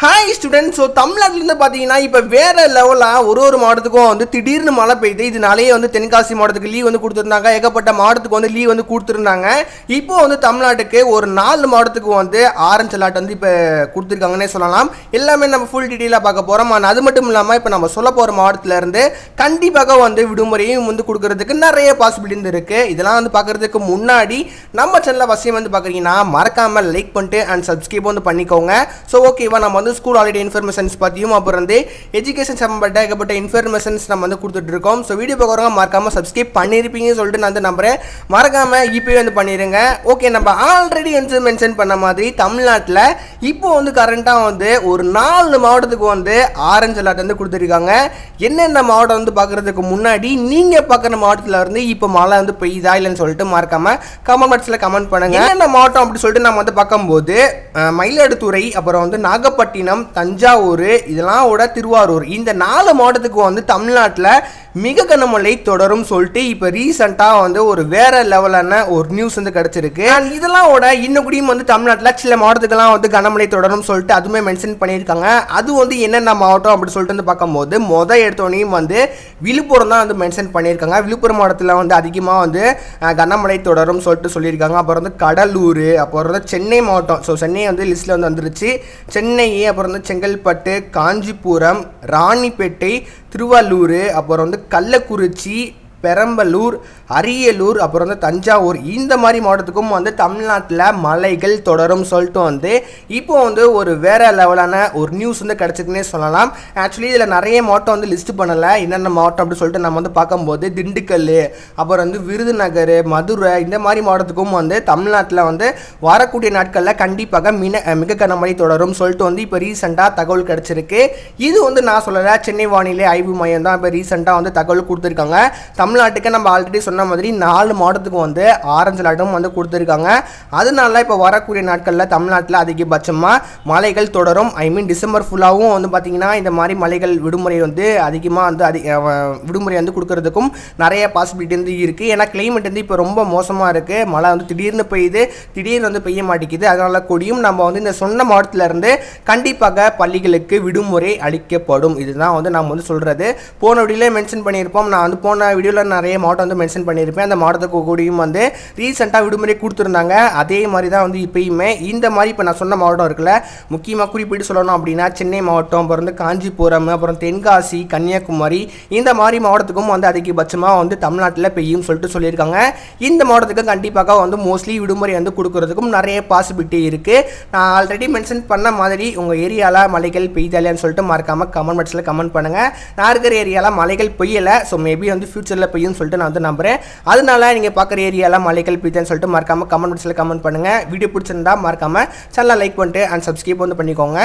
Hi student so தமிழ்நாட்டிலேருந்து பார்த்தீங்கன்னா இப்போ வேற லெவலாக ஒரு ஒரு மாவட்டத்துக்கும் வந்து திடீர்னு மழை பெய்யுது இதனாலேயே வந்து தென்காசி மாவட்டத்துக்கு லீவ் வந்து கொடுத்துருந்தாங்க. ஏகப்பட்ட மாவட்டத்துக்கு வந்து லீவ் வந்து கொடுத்துருந்தாங்க. இப்போ வந்து தமிழ்நாட்டுக்கு ஒரு நாலு மாவட்டத்துக்கு வந்து ஆரஞ்சு அலர்ட் வந்து இப்போ கொடுத்துருக்காங்கன்னே சொல்லலாம். எல்லாமே நம்ம ஃபுல் டீட்டெயிலாக பார்க்க போகிறோம் ஆனால் அது மட்டும் இல்லாமல் இப்போ நம்ம சொல்ல போகிற மாவட்டத்திலேருந்து கண்டிப்பாக வந்து விடுமுறையும் வந்து கொடுக்கறதுக்கு நிறைய பாசிபிலிட்டி இருக்குது இதெல்லாம் வந்து பார்க்கறதுக்கு முன்னாடி நம்ம சேனலில் வசியம் வந்து பார்க்குறீங்கன்னா மறக்காமல் லைக் பண்ணிட்டு அண்ட் சப்ஸ்கிரைப் வந்து பண்ணிக்கோங்க. ஸோ ஓகேவா நம்ம வந்து ஸ்கூல் ஆல்ரெடி இன்ஃபர்மேஷன்ஸ் பற்றியும் அப்புறம் வந்து எஜுகேஷன் சம்பந்தப்பட்ட ஏகப்பட்ட இன்ஃபர்மேஷன்ஸ் நம்ம வந்து கொடுத்துட்டு இருக்கோம் ஸோ வீடியோ பார்க்குறவங்க மறக்காமல் சப்ஸ்கிரைப் பண்ணியிருப்பீங்கன்னு சொல்லிட்டு நான் வந்து நம்புறேன். மறக்காமல் இப்போயே வந்து பண்ணிடுங்க ஓகே நம்ம ஆல்ரெடி வந்து மென்ஷன் பண்ண மாதிரி தமிழ்நாட்டில் இப்போ வந்து கரண்ட்டாக வந்து ஒரு நாலு மாவட்டத்துக்கு வந்து ஆரஞ்சு அலர்ட் வந்து கொடுத்துருக்காங்க. என்னென்ன மாவட்டம் வந்து பார்க்குறதுக்கு முன்னாடி நீங்கள் பார்க்குற மாவட்டத்தில் இருந்து இப்போ மழை வந்து பெய்யுதா இல்லைன்னு சொல்லிட்டு மறக்காம கமெண்ட் பாக்ஸில் கமெண்ட் பண்ணுங்க. என்னென்ன மாவட்டம் அப்படி சொல்லிட்டு நம்ம வந்து பார்க்கும்போது மயிலாடுதுறை அப்புறம் வந்து நாகப்பட்டினம் தஞ்சாவூர் இதெல்லாம் விட திருவாரூர். இந்த நாலு மாவட்டத்துக்கு வந்து தமிழ்நாட்டில் மிக கனமழை தொடரும் சொல்லிட்டு இப்போ ரீசெண்டாக வந்து ஒரு வேற லெவலான ஒரு நியூஸ் வந்து கிடச்சிருக்கு. இதெல்லாம் விட இன்னும் கூடியும் வந்து தமிழ்நாட்டில் சில மாவட்டத்துக்கெல்லாம் வந்து கனமழை தொடரும் சொல்லிட்டு அதுவுமே மென்ஷன் பண்ணியிருக்காங்க. அது வந்து என்னென்ன மாவட்டம் அப்படி சொல்லிட்டு வந்து பார்க்கும்போது மொதல் எடுத்தோடனையும் வந்து விழுப்புரம் தான் வந்து மென்ஷன் பண்ணியிருக்காங்க. விழுப்புரம் மாவட்டத்தில் வந்து அதிகமாக வந்து கனமழை தொடரும் சொல்லிட்டு சொல்லியிருக்காங்க. அப்புறம் வந்து கடலூர் அப்புறம் வந்து சென்னை மாவட்டம். ஸோ சென்னை வந்து லிஸ்ட்டில் வந்து வந்துருச்சு. சென்னை அப்புறம் வந்து செங்கல்பட்டு காஞ்சிபுரம் ராணிப்பேட்டை திருவள்ளூர் அப்புறம் வந்து கள்ளக்குறிச்சி பெரம்பலூர் அரியலூர் அப்புறம் வந்து தஞ்சாவூர். இந்த மாதிரி மாவட்டத்துக்கும் வந்து தமிழ்நாட்டில் மலைகள் தொடரும் சொல்லிட்டு வந்து இப்போ வந்து ஒரு வேற லெவலான ஒரு நியூஸ் வந்து கிடச்சிருக்குன்னே சொல்லலாம். ஆக்சுவலி இதில் நிறைய மாவட்டம் வந்து லிஸ்ட் பண்ணலை. என்னென்ன மாவட்டம் அப்படின்னு சொல்லிட்டு நம்ம வந்து பார்க்கும்போது திண்டுக்கல் அப்புறம் வந்து விருதுநகர் மதுரை இந்த மாதிரி மாவட்டத்துக்கும் வந்து தமிழ்நாட்டில் வந்து வரக்கூடிய நாட்களில் கண்டிப்பாக மின மிக கனமழை தொடரும் சொல்லிட்டு வந்து இப்போ ரீசெண்டாக தகவல் கிடச்சிருக்கு. இது வந்து நான் சொல்லலை சென்னை வானிலை ஆய்வு மையம் தான் இப்போ ரீசெண்டாக வந்து தகவல் கொடுத்துருக்காங்க. தமிழ்நாட்டுக்கு நம்ம ஆல்ரெடி சொன்ன மாதிரி நாலு மாவட்டத்துக்கு வந்து ஆரஞ்சு அலர்ட்டும் வந்து கொடுத்துருக்காங்க. அதனால இப்போ வரக்கூடிய நாட்களில் தமிழ்நாட்டில் அதிகபட்சமாக மழைகள் தொடரும். ஐ மீன் டிசம்பர் ஃபுல்லாகவும் வந்து பார்த்திங்கன்னா இந்த மாதிரி மலைகள் விடுமுறை வந்து அதிகமாக வந்து அதி விடுமுறை வந்து கொடுக்கறதுக்கும் நிறைய பாசிபிலிட்டி வந்து இருக்குது ஏன்னா கிளைமேட் வந்து இப்போ ரொம்ப மோசமாக இருக்குது மழை வந்து திடீர்னு பெய்யுது. திடீர்னு வந்து பெய்ய மாட்டேங்குது. அதனால் கூடியும் நம்ம வந்து இந்த சொன்ன மாவட்டத்திலேருந்து கண்டிப்பாக பள்ளிகளுக்கு விடுமுறை அளிக்கப்படும். இதுதான் வந்து நம்ம வந்து சொல்கிறது போன வீடியோவில் மென்ஷன் பண்ணியிருப்போம். நான் வந்து போன வீடியோவில் நிறைய மாவட்டம் வந்து மென்ஷன் பண்ணியிருப்பேன். அந்த மாவட்டத்துக்கு கூடியும் வந்து ரீசெண்டாக விடுமுறை கொடுத்துருந்தாங்க. அதே மாதிரி தான் வந்து இப்போயுமே இந்த மாதிரி இப்போ நான் சொன்ன மாவட்டம் இருக்குல்ல முக்கியமாக குறிப்பிட்டு சொல்லணும் அப்படின்னா சென்னை மாவட்டம் அப்புறம் வந்து காஞ்சிபுரம் அப்புறம் தென்காசி கன்னியாகுமரி இந்த மாதிரி மாவட்டத்துக்கும் வந்து அதிகபட்சமாக வந்து தமிழ்நாட்டில் பெய்யும் சொல்லிட்டு சொல்லியிருக்காங்க. இந்த மாவட்டத்துக்கு கண்டிப்பாக வந்து மோஸ்ட்லி விடுமுறை வந்து கொடுக்கறதுக்கும் நிறைய பாசிபிலிட்டி இருக்குது நான் ஆல்ரெடி மென்ஷன் பண்ண மாதிரி உங்கள் ஏரியாவில் மலைகள் பெய்தாலேன்னு சொல்லிட்டு மறக்காமல் கமெண்ட் பாக்ஸில் கமெண்ட் பண்ணுங்கள் நான் இருக்கிற ஏரியாவில் மலைகள் பெய்யலை. ஸோ மேபி வந்து ஃபியூச்சரில் பெய்யும் சொல்லிட்டு நான் வந்து நம்புகிறேன் அதனால நீங்கள் பார்க்குற ஏரியாலாம் மலைகள் பெய்யுதுன்னு சொல்லிட்டு மறக்காமல் கமெண்ட் பாக்ஸில் கமெண்ட் பண்ணுங்கள் வீடியோ பிடிச்சிருந்தா மறக்காமல் சேனலை லைக் பண்ணிட்டு அண்ட் சப்ஸ்கிரைப் வந்து பண்ணிக்கோங்க.